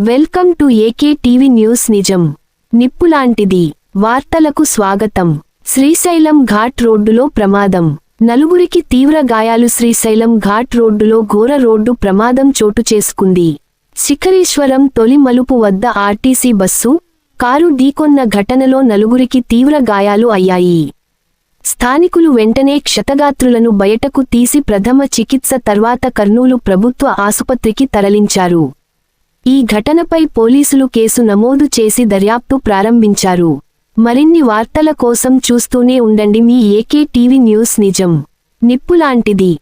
Welcome to AK TV news నిజం. నిప్పులాంటిది. వార్తలకు స్వాగతం. శ్రీశైలం ఘాట్ రోడ్డులో ప్రమాదం. నలుగురికి తీవ్ర గాయాలు శ్రీశైలం ఘాట్ రోడ్డులో ఘోర రోడ్డు ప్రమాదం చోటు చేసుకుంది. శిఖరీశ్వరం తొలి మలుపు వద్ద ఆర్టీసీ బస్సు కారు ఢీకొన్న ఘటనలో నలుగురికి తీవ్ర గాయాలు అయ్యాయి. స్థానికులు వెంటనే క్షతగాత్రులను బయటకు తీసి ప్రథమ చికిత్స తర్వాత కర్నూలు ప్రభుత్వ ఆసుపత్రికి తరలించారు. ఈ ఘటనపై పోలీసులు కేసు నమోదు చేసి దర్యాప్తు ప్రారంభించారు. మరిన్ని వార్తల కోసం చూస్తూనే ఉండండి మీ ఏకే టీవీ న్యూస్ నిజం. నిప్పులాంటిది.